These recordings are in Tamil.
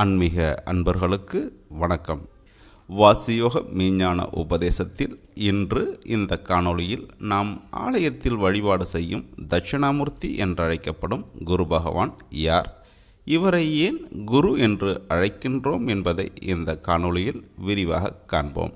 ஆன்மீக அன்பர்களுக்கு வணக்கம். வாசியோக மீஞான உபதேசத்தில் இன்று இந்த காணொளியில் நாம் ஆலயத்தில் வழிபாடு செய்யும் தட்சிணாமூர்த்தி என்றழைக்கப்படும் குரு பகவான் யார்? இவரை ஏன் குரு என்று அழைக்கின்றோம் என்பதை இந்த காணொளியில் விரிவாக காண்போம்.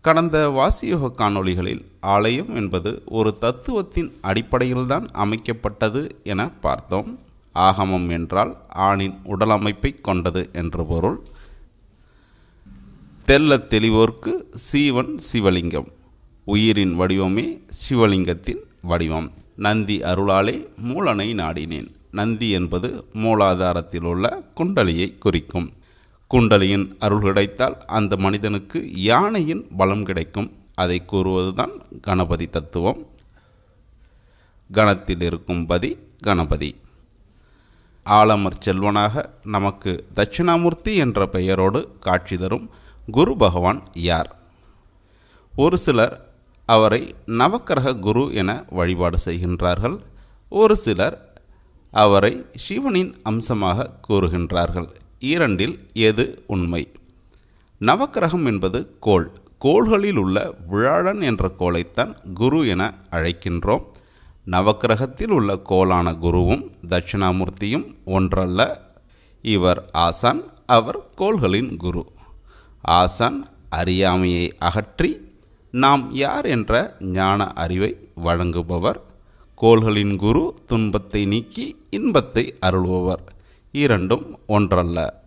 கடந்த வாசியோக காணொளிகளில் ஆலயம் என்பது ஒரு தத்துவத்தின் அடிப்படையில்தான் அமைக்கப்பட்டது என பார்த்தோம். ஆகமம் என்றால் ஆணின் உடலமைப்பை கொண்டது என்று பொருள். தெல்ல தெளிவோர்க்கு சீவன் சிவலிங்கம் உயிரின் வடிவமே சிவலிங்கத்தின் வடிவம். நந்தி அருளாலே மூலனை நாடினேன். நந்தி என்பது மூலாதாரத்தில் உள்ள குண்டலியை குறிக்கும். குண்டலியின் அருள் கிடைத்தால் அந்த மனிதனுக்கு யானையின் பலம் கிடைக்கும். அதை கூறுவதுதான் கணபதி தத்துவம். கணத்தில் இருக்கும் பதி கணபதி. ஆலமர் செல்வனாக நமக்கு தட்சிணாமூர்த்தி என்ற பெயரோடு காட்சி தரும் குரு பகவான் யார்? ஒரு சிலர் அவரை நவக்கிரக குரு என வழிபாடு செய்கின்றார்கள். ஒரு சிலர் அவரை சிவனின் அம்சமாக கூறுகின்றார்கள். இரண்டில் எது உண்மை? நவக்கிரகம் என்பது கோள். கோள்களில் உள்ள விழாழன் என்ற கோளைத்தான் குரு என அழைக்கின்றோம். நவக்கிரகத்தில் உள்ள கோலான குருவும் தட்சிணாமூர்த்தியும் ஒன்றல்ல. இவர் ஆசான் அவர் கோள்களின் குரு. ஆசான் அறியாமையை அகற்றி நாம் யார் என்ற ஞான அறிவை வழங்குபவர். கோள்களின் குரு துன்பத்தை நீக்கி இன்பத்தை அருள்பவர். இரண்டும் ஒன்றல்ல.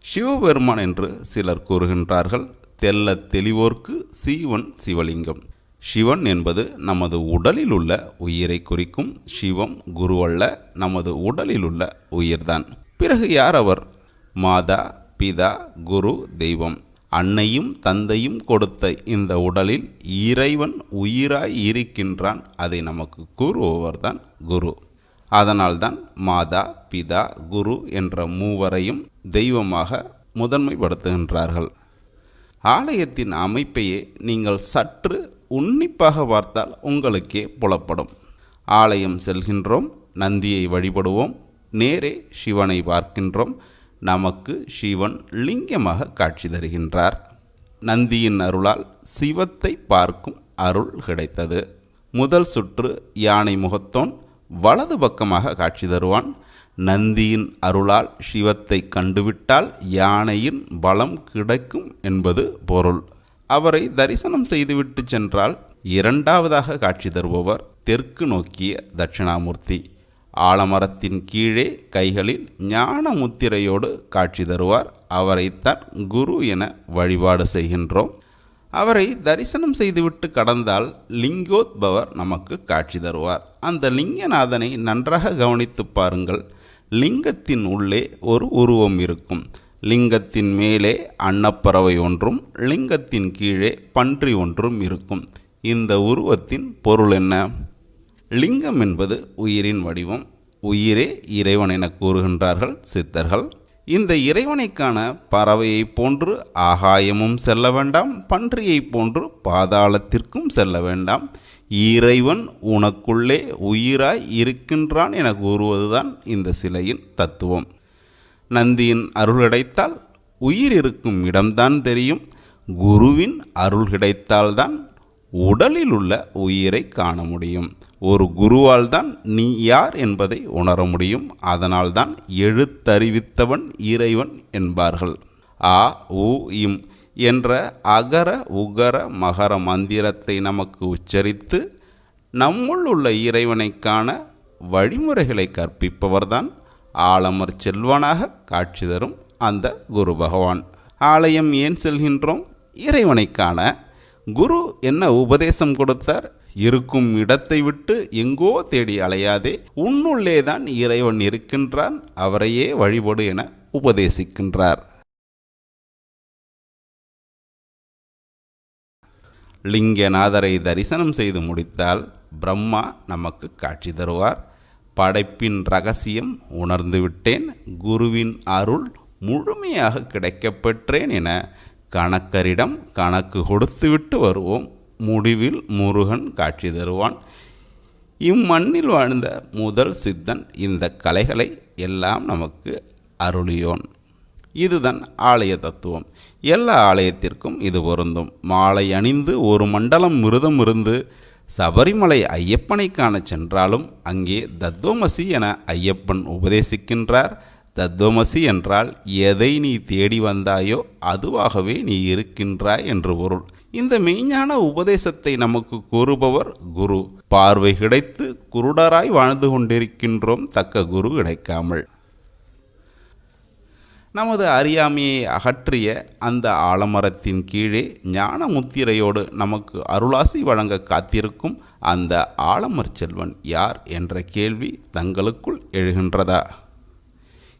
சிவபெருமான் என்று சிலர் கூறுகின்றார்கள் தெல்ல தெளிவோர்க்கு சீவன் சிவலிங்கம். சிவன் என்பது நமது உடலில் உள்ள உயிரை குறிக்கும் சிவம் குரு அல்ல நமது உடலில் உள்ள உயிர்தான். பிறகு யார் அவர்? மாதா பிதா குரு தெய்வம். அன்னையும் தந்தையும் கொடுத்த இந்த உடலில் இறைவன் உயிராய் இருக்கின்றான். அதை நமக்கு கூறுபவர்தான் குரு. அதனால்தான் மாதா பிதா குரு என்ற மூவரையும் தெய்வமாக முதன்மைப்படுத்துகின்றார்கள். ஆலயத்தின் அமைப்பையே நீங்கள் சற்று உன்னிப்பாக பார்த்தால் உங்களுக்கே புலப்படும். ஆலயம் செல்கின்றோம் நந்தியை வழிபடுவோம் நேரே சிவனை பார்க்கின்றோம் நமக்கு சிவன் லிங்கமாக காட்சி தருகின்றார். நந்தியின் அருளால் சிவத்தை பார்க்கும் அருள் கிடைத்தது. முதல் சுற்று யானை முகத்தோன் வலது பக்கமாக காட்சி தருவான். நந்தியின் அருளால் சிவத்தை கண்டுவிட்டால் யானையின் பலம் கிடைக்கும் என்பது பொருள். அவரை தரிசனம் செய்துவிட்டு சென்றால் இரண்டாவதாக காட்சி தருபவர் தெற்கு நோக்கிய தட்சிணாமூர்த்தி. ஆலமரத்தின் கீழே கைகளில் ஞான முத்திரையோடு காட்சி தருவார். அவரைத்தான் குரு என வழிபாடு செய்கின்றோம். அவரை தரிசனம் செய்துவிட்டு கடந்தால் லிங்கோத்பவர் நமக்கு காட்சி தருவார். அந்த லிங்கநாதனை நன்றாக கவனித்து பாருங்கள். லிங்கத்தின் உள்ளே ஒரு உருவம் இருக்கும். லிங்கத்தின் மேலே அன்னப்பறவை ஒன்றும் லிங்கத்தின் கீழே பன்றி ஒன்றும் இருக்கும். இந்த உருவத்தின் பொருள் என்ன? லிங்கம் என்பது உயிரின் வடிவம். உயிரே இறைவன் என கூறுகின்றார்கள் சித்தர்கள். இந்த இறைவனைக்கான பறவையைப் போன்று ஆகாயமும் செல்ல வேண்டாம் பன்றியைப் போன்று பாதாளத்திற்கும் செல்ல வேண்டாம். இறைவன் உனக்குள்ளே உயிராய் இருக்கின்றான் என கூறுவதுதான் இந்த சிலையின் தத்துவம். நந்தியின் அருள் கிடைத்தால் உயிர் இருக்கும் இடம்தான் தெரியும். குருவின் அருள் கிடைத்தால்தான் உடலில் உள்ள உயிரை காண முடியும். ஒரு குருவால் தான் நீ யார் என்பதை உணர முடியும். அதனால்தான் எழுத்தறிவித்தவன் இறைவன் என்பார்கள். ஆ உ இம் என்ற அகர உகர மகர மந்திரத்தை நமக்கு உச்சரித்து நம்முள் உள்ள இறைவனை காண வழிமுறைகளை கற்பிப்பவர்தான் ஆலமர் செல்வனாக காட்சி தரும் அந்த குரு பகவான். ஆலயம் ஏன் செல்கின்றோம்? இறைவனை காண. குரு என்ன உபதேசம் கொடுத்தார்? இருக்கும் இடத்தை விட்டு எங்கோ தேடி அலையாதே. உன்னுள்ளே தான் இறைவன் இருக்கின்றான். அவரையே வழிபடு என உபதேசிக்கின்றார். லிங்கநாதரை தரிசனம் செய்து முடித்தால் பிரம்மா நமக்கு காட்சி தருவார். படைப்பின் ரகசியம் உணர்ந்து விட்டேன் குருவின் அருள் முழுமையாக கிடைக்கப் பெற்றேன் என கணக்கரிடம் கணக்கு கொடுத்துவிட்டு வருவோம். முடிவில் முருகன் காட்சி தருவான். இம்மண்ணில் வாழ்ந்த முதல் சித்தன் இந்த கலைகளை எல்லாம் நமக்கு அருளியோன். இதுதான் ஆலய தத்துவம். எல்லா ஆலயத்திற்கும் இது பொருந்தும். மாலை அணிந்து ஒரு மண்டலம் மிருதம் இருந்து சபரிமலை ஐயப்பனை காண சென்றாலும் அங்கே தத்துவமசி என ஐயப்பன் உபதேசிக்கின்றார். தத்துவமசி என்றால் எதை நீ தேடி வந்தாயோ அதுவாகவே நீ இருக்கின்றாய் என்று பொருள். இந்த மெய்ஞான உபதேசத்தை நமக்கு கூறுபவர் குரு. பார்வை கிடைத்து குருடராய் வாழ்ந்து கொண்டிருக்கின்றோம் தக்க குரு கிடைக்காமல். நமது அறியாமையை அகற்றிய அந்த ஆலமரத்தின் கீழே ஞான முத்திரையோடு நமக்கு அருளாசி வழங்க காத்திருக்கும் அந்த ஆலமர் செல்வன் யார் என்ற கேள்வி தங்களுக்குள் எழுகின்றதா?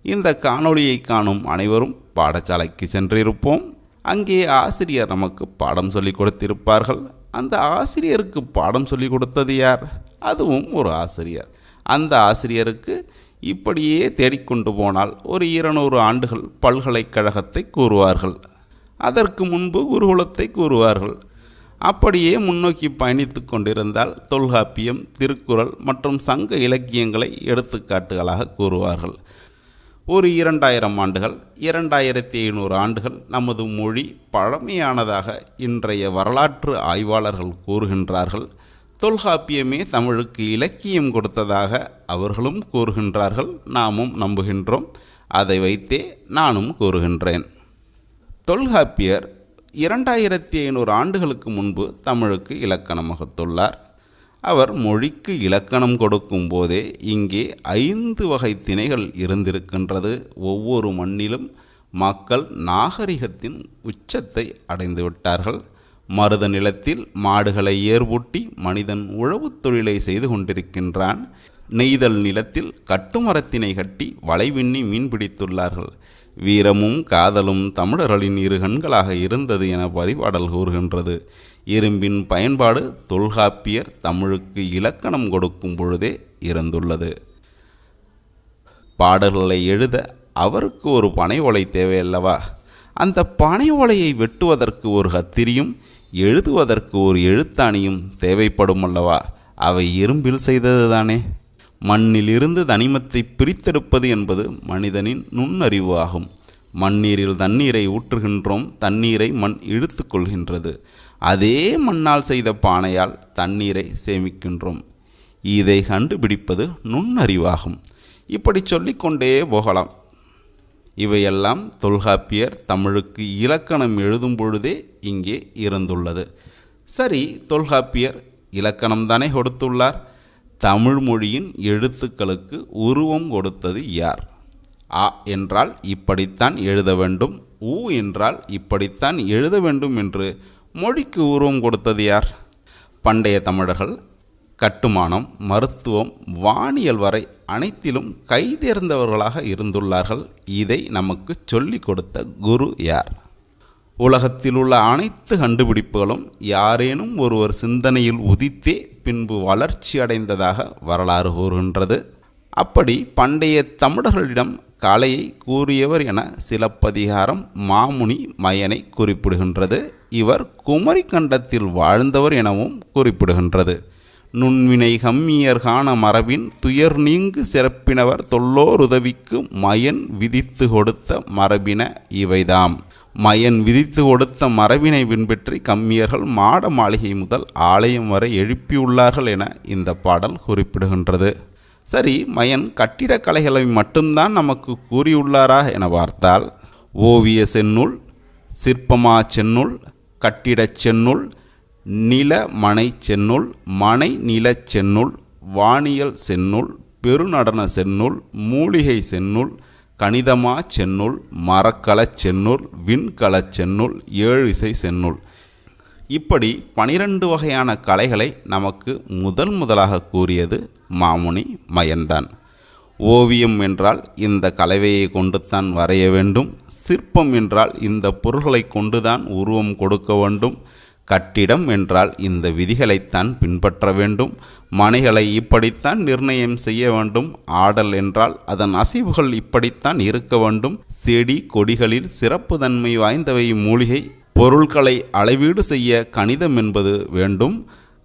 இந்த காணொளியை காணும் அனைவரும் பாடசாலைக்கு சென்றிருப்போம். அங்கே ஆசிரியர் நமக்கு பாடம் சொல்லிக் கொடுத்திருப்பார்கள். அந்த ஆசிரியருக்கு பாடம் சொல்லிக் கொடுத்தது யார்? அதுவும் ஒரு ஆசிரியர். அந்த ஆசிரியருக்கு இப்படியே தேடிக்கொண்டு போனால் ஒரு இருநூறு ஆண்டுகள் பல்கலைக்கழகத்தை கூறுவார்கள். அதற்கு முன்பு குருகுலத்தை கூறுவார்கள். அப்படியே முன்னோக்கி பயணித்து கொண்டிருந்தால் தொல்காப்பியம் திருக்குறள் மற்றும் சங்க இலக்கியங்களை எடுத்துக்காட்டுகளாக கூறுவார்கள். ஒரு இரண்டாயிரம் ஆண்டுகள் இரண்டாயிரத்தி ஐநூறு ஆண்டுகள் நமது மொழி பழமையானதாக இன்றைய வரலாற்று ஆய்வாளர்கள் கூறுகின்றார்கள். தொல்காப்பியமே தமிழுக்கு இலக்கியம் கொடுத்ததாக அவர்களும் கூறுகின்றார்கள் நாமும் நம்புகின்றோம். அதை வைத்தே நானும் கூறுகின்றேன். தொல்காப்பியர் இரண்டாயிரத்தி ஐநூறு ஆண்டுகளுக்கு முன்பு தமிழுக்கு இலக்கணம் வகுத்துள்ளார் அவர் மொழிக்கு இலக்கணம் கொடுக்கும் போதே இங்கே ஐந்து வகை திணைகள் இருந்திருக்கின்றது. ஒவ்வொரு மண்ணிலும் மக்கள் நாகரிகத்தின் உச்சத்தை அடைந்து விட்டார்கள் மருத நிலத்தில் மாடுகளை ஏர்பூட்டி மனிதன் உழவுத் தொழிலை செய்து கொண்டிருக்கின்றான். நெய்தல் நிலத்தில் கட்டுமரத்தினை கட்டி வளைவின்னி மீன் பிடித்துள்ளார்கள். வீரமும் காதலும் தமிழர்களின் இரு கண்களாக இருந்தது என பதிவாடல் கூறுகின்றது. இரும்பின் பயன்பாடு தொல்காப்பியர் தமிழுக்கு இலக்கணம் கொடுக்கும் பொழுதே இருந்துள்ளது. பாடல்களை எழுத அவருக்கு ஒரு பனை ஓலை தேவையல்லவா? அந்த பனை ஓலையை வெட்டுவதற்கு ஒரு கத்திரியும் எழுதுவதற்கு ஒரு எழுத்தாணியும் தேவைப்படும் அல்லவா அவை இரும்பில் செய்ததுதானே? மண்ணிலிருந்து தனிமத்தை பிரித்தெடுப்பது என்பது மனிதனின் நுண்ணறிவு ஆகும். மண்ணீரில் தண்ணீரை ஊற்றுகின்றோம் தண்ணீரை மண் இழுத்து கொள்கின்றது. அதே மண்ணால் செய்த பானையால் தண்ணீரை சேமிக்கின்றோம். இதை கண்டுபிடிப்பது நுண்ணறிவாகும். இப்படி சொல்லிக்கொண்டே போகலாம். இவையெல்லாம் தொல்காப்பியர் தமிழுக்கு இலக்கணம் எழுதும் பொழுதே இங்கே இருந்துள்ளது. சரி தொல்காப்பியர் இலக்கணம் தானே கொடுத்துள்ளார்? தமிழ் மொழியின் எழுத்துக்களுக்கு உருவம் கொடுத்தது யார்? ஆ என்றால் இப்படித்தான் எழுத வேண்டும் உ என்றால் இப்படித்தான் எழுத வேண்டும் என்று மொழிக்கு உருவம் கொடுத்தது யார்? பண்டைய தமிழர்கள் கட்டுமானம் மருத்துவம் வானியல் வரை அனைத்திலும் கைதேர்ந்தவர்களாக இருந்துள்ளார்கள். இதை நமக்கு சொல்லிக் கொடுத்த குரு யார்? உலகத்தில் உள்ள அனைத்து கண்டுபிடிப்புகளும் யாரேனும் ஒருவர் சிந்தனையில் உதித்தே பின்பு வளர்ச்சி அடைந்ததாக வரலாறு கூறுகின்றது. அப்படி பண்டைய தமிழர்களிடம் கலையை கூறியவர் என சிலப்பதிகாரம் மாமுனி மயனை குறிப்பிடுகின்றது. இவர் குமரி கண்டத்தில் வாழ்ந்தவர் எனவும் குறிப்பிடுகின்றது. நுண்வினை கம்மியர் காண மரபின் துயர் நீங்கு சிறப்பினவர் தொல்லோர் உதவிக்கு மயன் விதித்து கொடுத்த மரபின இவைதாம். மயன் விதித்து கொடுத்த மரபினை பின்பற்றி கம்மியர்கள் மாட மாளிகை முதல் ஆலயம் வரை எழுப்பியுள்ளார்கள் என இந்த பாடல் குறிப்பிடுகின்றது. சரி மயன் கட்டிடக்கலைகளை மட்டும்தான் நமக்கு கூறியுள்ளாரா என பார்த்தால் ஓவிய செந்நூல் சிற்பமா செந்நூல் கட்டிடச் செந்நூல் நில மனை செந்நூல் மனை நில செந்நூல் வானியல் செந்நூல் பெருநடன செந்நூல் மூலிகை செந்நூல் கணிதமா செந்நூல் மரக்கலச் செந்நூல் விண்கலச் செந்நூல் ஏழிசை செந்நூல். இப்படி பனிரெண்டு வகையான கலைகளை நமக்கு முதல் முதலாக கூறியது மாமுனி மயன்தான். ஓவியம் என்றால் இந்த கலவையை கொண்டுத்தான் வரைய வேண்டும். சிற்பம் என்றால் இந்த பொருள்களை கொண்டுதான் உருவம் கொடுக்க வேண்டும். கட்டிடம் என்றால் இந்த விதிகளைத்தான் பின்பற்ற வேண்டும். மனைகளை இப்படித்தான் நிர்ணயம் செய்ய வேண்டும். ஆடல் என்றால் அதன் அசைவுகள் இப்படித்தான் இருக்க வேண்டும். செடி கொடிகளில் சிறப்பு தன்மை வாய்ந்தவை மூலிகை. பொருட்களை அளவீடு செய்ய கணிதம் என்பது வேண்டும்.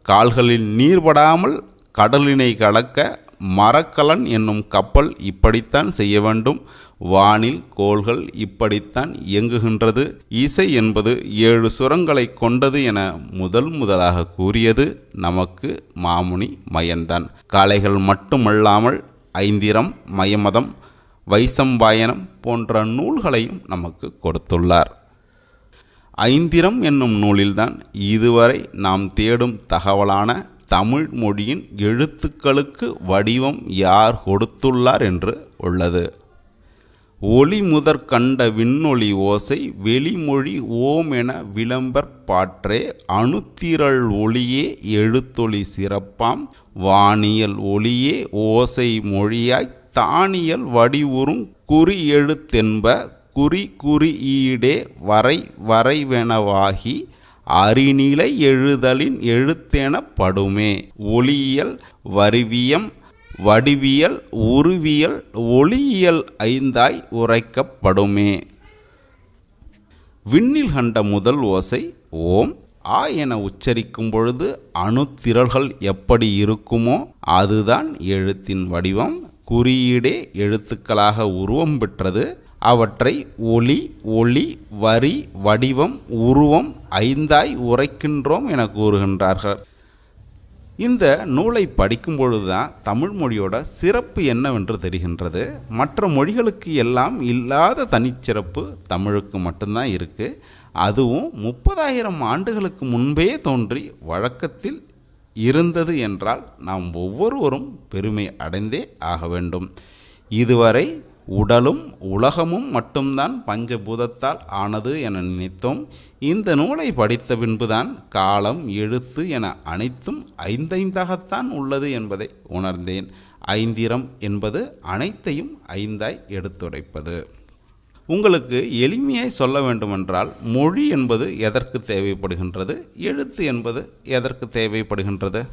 கால்களில் நீர்படாமல் கடலினை கலக்க மரக்கலன் என்னும் கப்பல் இப்படித்தான் செய்ய வேண்டும். வானில் கோள்கள் இப்படித்தான் இயங்குகின்றது. இசை என்பது ஏழு சுரங்களை கொண்டது என முதல் முதலாக கூறியது நமக்கு மாமுனி மயன்தான். கலைகள் மட்டுமல்லாமல் ஐந்திரம் மயமதம் வைசம்பாயனம் போன்ற நூல்களையும் நமக்கு கொடுத்துள்ளார். ஐந்திரம் என்னும் நூலில்தான் இதுவரை நாம் தேடும் தகவலான தமிழ் மொழியின் எழுத்துக்களுக்கு வடிவம் யார் கொடுத்துள்ளார் என்று உள்ளது. ஒளி முதற் கண்ட விண்ணொளி ஓசை வெளிமொழி ஓம் என விளம்பற் பாற்றே அணுத்திரள் ஒளியே எழுத்தொளி சிறப்பாம் வானியல் ஒளியே ஓசை மொழியாய் தானியல் வடிவுறும் குறி எழுத்தென்ப குறி குறியீடே வரை வரைவெனவாகி அறிநிலை எழுதலின் எழுத்தெனப்படுமே ஒளியியல் வரிவியம் வடிவியல் உருவியல் ஒளியியல் ஐந்தாய் உரைக்கப்படுமே விண்ணில் கண்ட முதல் ஓசை ஓம் ஆ என உச்சரிக்கும் பொழுது அணுத்திரள்கள் எப்படி இருக்குமோ அதுதான் எழுத்தின் வடிவம். குறியீடே எழுத்துக்களாக உருவம் பெற்றது. அவற்றை ஒளி ஒளி வரி வடிவம் உருவம் ஐந்தாய் உரைக்கின்றோம் என கூறுகின்றார்கள். இந்த நூலை படிக்கும் பொழுதுதான் தமிழ் மொழியோட சிறப்பு என்னவென்று தெரிகின்றது. மற்ற மொழிகளுக்கு எல்லாம் இல்லாத தனிச்சிறப்பு தமிழுக்கு மட்டும்தான் இருக்குது அதுவும் முப்பதாயிரம் ஆண்டுகளுக்கு முன்பே தோன்றி வழக்கத்தில் இருந்தது என்றால் நாம் ஒவ்வொருவரும் பெருமை அடைந்தே ஆக வேண்டும். இதுவரை உடலும் உலகமும் மட்டும்தான் பஞ்சபூதத்தால் ஆனது என நினைத்தோம். இந்த நூலை படித்த பின்புதான் காலம் எழுத்து என அனைத்தும் ஐந்தைந்தாகத்தான் உள்ளது என்பதை உணர்ந்தேன். ஐந்திரம் என்பது அனைத்தையும் ஐந்தாய் எடுத்துரைப்பது. உங்களுக்கு எளிமையாய் சொல்ல வேண்டுமென்றால் மொழி என்பது எதற்கு தேவைப்படுகின்றது? எழுத்து என்பது எதற்கு தேவைப்படுகின்றது?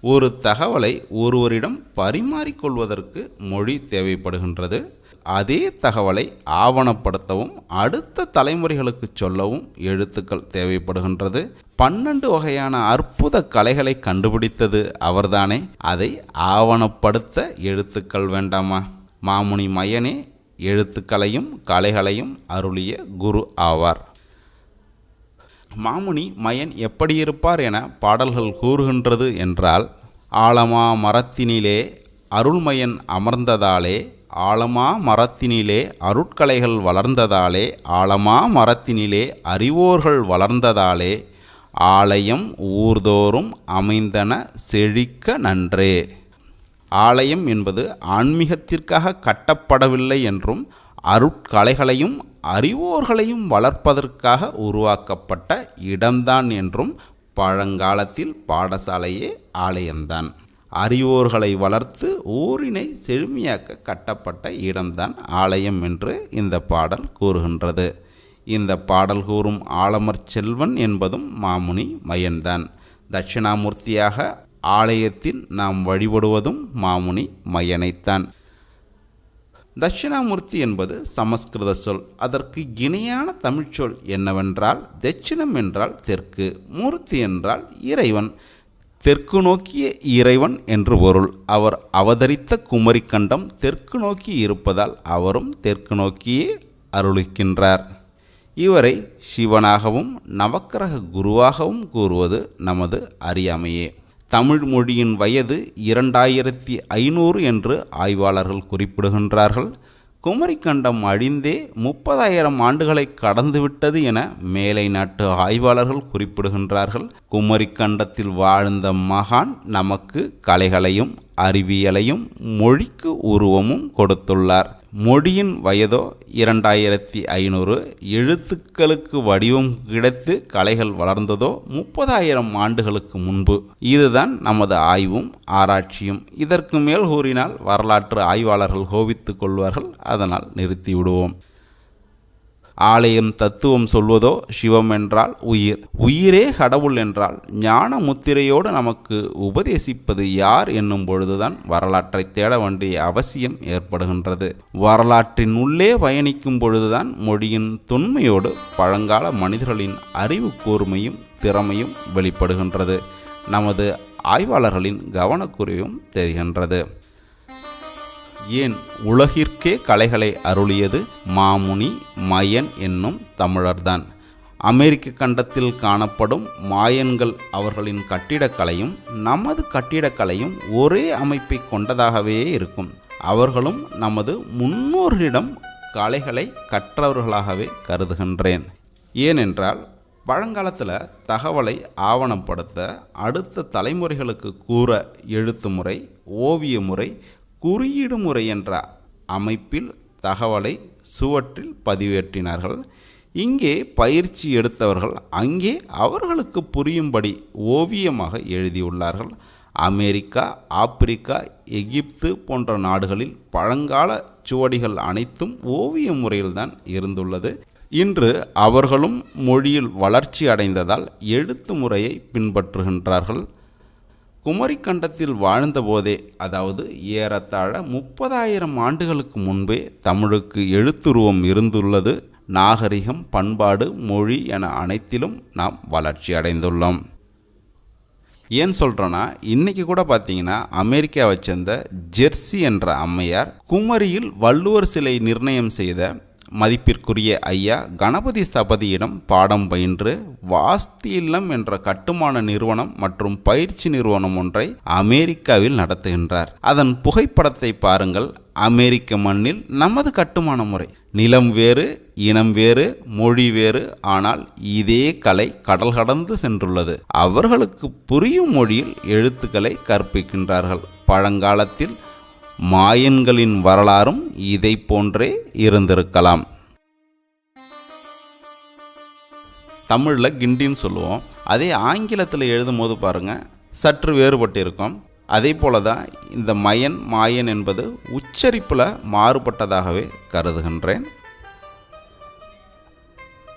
ஒரு தகவலை ஒருவரிடம் பரிமாறிக்கொள்வதற்கு மொழி தேவைப்படுகின்றது. அதே தகவலை ஆவணப்படுத்தவும் அடுத்த தலைமுறைகளுக்கு சொல்லவும் எழுத்துக்கள் தேவைப்படுகின்றது. பன்னெண்டு வகையான அற்புத கலைகளை கண்டுபிடித்தது அவர்தானே. அதை ஆவணப்படுத்த எழுத்துக்கள் வேண்டாமா? மாமுனி மயனே எழுத்துக்களையும் கலைகளையும் அருளிய குரு ஆவார். மாமுனி மயன் எப்படி இருப்பார் என பாடல்கள் கூறுகின்றது என்றால் ஆலமா மரத்தினிலே அருள்மயன் அமர்ந்ததாலே ஆழமா மரத்தினிலே அருட்கலைகள் வளர்ந்ததாலே ஆழமா மரத்தினிலே அறிவோர்கள் வளர்ந்ததாலே ஆலயம் ஊர்தோறும் அமைந்தன செழிக்க நன்றே. ஆலயம் என்பது ஆன்மீகத்திற்காக கட்டப்படவில்லை என்றும் அருட்கலைகளையும் அறிவோர்களையும் வளர்ப்பதற்காக உருவாக்கப்பட்ட இடம்தான் என்றும் பழங்காலத்தில் பாடசாலையே ஆலயம்தான். அறிவோர்களை வளர்த்து ஊரினை செழுமையாக்க கட்டப்பட்ட இடம்தான் ஆலயம் என்று இந்த பாடல் கூறுகின்றது. இந்த பாடல் கூறும் ஆலமர் செல்வன் என்பதும் மாமுனி மயன்தான். தட்சிணாமூர்த்தியாக ஆலயத்தில் நாம் வழிபடுவதும் மாமுனி மயனைத்தான். தட்சிணாமூர்த்தி என்பது சமஸ்கிருத சொல். அதற்கு இணையான தமிழ்ச்சொல் என்னவென்றால் தட்சிணம் என்றால் தெற்கு மூர்த்தி என்றால் இறைவன். தெற்கு நோக்கிய இறைவன் என்று பொருள். அவர் அவதரித்த குமரிக்கண்டம் தெற்கு நோக்கி இருப்பதால் அவரும் தெற்கு நோக்கியே அருளிக்கின்றார். இவரை சிவனாகவும் நவக்கிரக குருவாகவும் கூறுவது நமது அறியாமையே. தமிழ் மொழியின் வயது இரண்டாயிரத்தி ஐநூறு என்று ஆய்வாளர்கள் குறிப்பிடுகின்றார்கள். குமரிக்கண்டம் அழிந்தே முப்பதாயிரம் ஆண்டுகளை கடந்துவிட்டது என மேலை நாட்டு ஆய்வாளர்கள் குறிப்பிடுகின்றார்கள். குமரிக்கண்டத்தில் வாழ்ந்த மகான் நமக்கு கலைகளையும் அறிவியலையும் மொழிக்கு உருவமும் கொடுத்துள்ளார். மொழியின் வயதோ இரண்டாயிரத்தி ஐநூறு எழுத்துக்களுக்கு வடிவம் கிடைத்து கலைகள் வளர்ந்ததோ முப்பதாயிரம் ஆண்டுகளுக்கு முன்பு. இதுதான் நமது ஆய்வும் ஆராய்ச்சியும். இதற்கு மேல் கூறினால் வரலாற்று ஆய்வாளர்கள் கோபித்துக் கொள்வார்கள். அதனால் நிறுத்திவிடுவோம். ஆலயம் தத்துவம் சொல்வதோ சிவம் என்றால் உயிர். உயிரே கடவுள் என்றால் ஞான முத்திரையோடு நமக்கு உபதேசிப்பது யார் என்னும் பொழுதுதான் வரலாற்றை தேட வேண்டிய அவசியம் ஏற்படுகின்றது. வரலாற்றின் உள்ளே பயணிக்கும் பொழுதுதான் மொழியின் தொன்மையோடு பழங்கால மனிதர்களின் அறிவு கூர்மையும் திறமையும் வெளிப்படுகின்றது. நமது ஆய்வாளர்களின் கவனக்குறைவும் தெரிகின்றது. ஏன் உலகிற்கே கலைகளை அருளியது மாமுனி மயன் என்னும் தமிழர்தான். அமெரிக்க கண்டத்தில் காணப்படும் மாயன்கள் அவர்களின் கட்டிடக்கலையும் நமது கட்டிடக்கலையும் ஒரே அமைப்பை கொண்டதாகவே இருக்கும். அவர்களும் நமது முன்னோர்களிடம் கலைகளை கற்றவர்களாகவே கருதுகின்றேன். ஏனென்றால் பழங்காலத்தில் தகவலை ஆவணப்படுத்த அடுத்த தலைமுறைகளுக்கு கூற எழுத்து முறை ஓவிய முறை குறியீடு முறை என்ற அமைப்பில் தகவலை சுவற்றில் பதிவேற்றினார்கள். இங்கே பயிற்சி எடுத்தவர்கள் அங்கே அவர்களுக்கு புரியும்படி ஓவியமாக எழுதியுள்ளார்கள். அமெரிக்கா ஆப்பிரிக்கா எகிப்து போன்ற நாடுகளில் பழங்கால சுவடிகள் அனைத்தும் ஓவிய முறையில்தான் இருந்துள்ளது. இன்று அவர்களும் மொழியில் வளர்ச்சி அடைந்ததால் எழுத்து முறையை பின்பற்றுகின்றார்கள். குமரிக்கண்டத்தில் வாழ்ந்தபோதே அதாவது ஏறத்தாழ முப்பதாயிரம் ஆண்டுகளுக்கு முன்பே தமிழுக்கு எழுத்துருவம் இருந்துள்ளது. நாகரிகம் பண்பாடு மொழி என அனைத்திலும் நாம் வளர்ச்சி அடைந்துள்ளோம். ஏன் சொல்கிறேன்னா இன்றைக்கி கூட பார்த்தீங்கன்னா அமெரிக்காவை சேர்ந்த ஜெர்சி என்ற அம்மையார் குமரியில் வள்ளுவர் சிலை நிர்ணயம் செய்த மதிப்பிற்குரிய ஐயா கணபதி சபதியிடம் பாடம் பயின்று வாஸ்தி இல்லம் என்ற கட்டுமான நிறுவனம் மற்றும் பயிற்சி நிறுவனம் ஒன்றை அமெரிக்காவில் நடத்துகின்றார். அதன் புகைப்படத்தை பாருங்கள். அமெரிக்க மண்ணில் நமது கட்டுமான முறை. நிலம் வேறு இனம் வேறு மொழி வேறு ஆனால் இதே கலை கடல் கடந்து சென்றுள்ளது. அவர்களுக்கு புரியும் மொழியில் எழுத்துக்களை கற்பிக்கின்றார்கள். பழங்காலத்தில் மாயன்களின் வரலாறும் இதை போன்றே இருந்திருக்கலாம். தமிழில் கிண்டின்னு சொல்லுவோம். அதே ஆங்கிலத்தில் எழுதும் போது பாருங்கள் சற்று வேறுபட்டு இருக்கும் அதே போல தான் இந்த மயன் மாயன் என்பது உச்சரிப்பில் மாறுபட்டதாகவே கருதுகின்றேன்.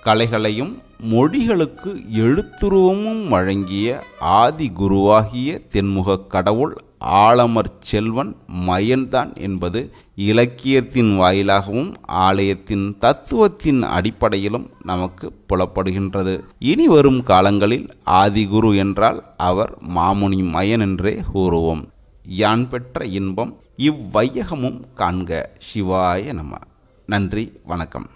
கலைகளையும் மொழிகளுக்கு எழுத்துருவமும் வழங்கிய ஆதி குருவாகிய தென்முகக் கடவுள் ஆலமர் செல்வன் மயன்தான் என்பது இலக்கியத்தின் வாயிலாகவும் ஆலயத்தின் தத்துவத்தின் அடிப்படையிலும் நமக்கு புலப்படுகின்றது. இனி வரும் காலங்களில் ஆதிகுரு என்றால் அவர் மாமுனி மயன் என்றே கூறுவோம். யான் பெற்ற இன்பம் இவ்வையகமும் காண்க. சிவாய நம. நன்றி வணக்கம்.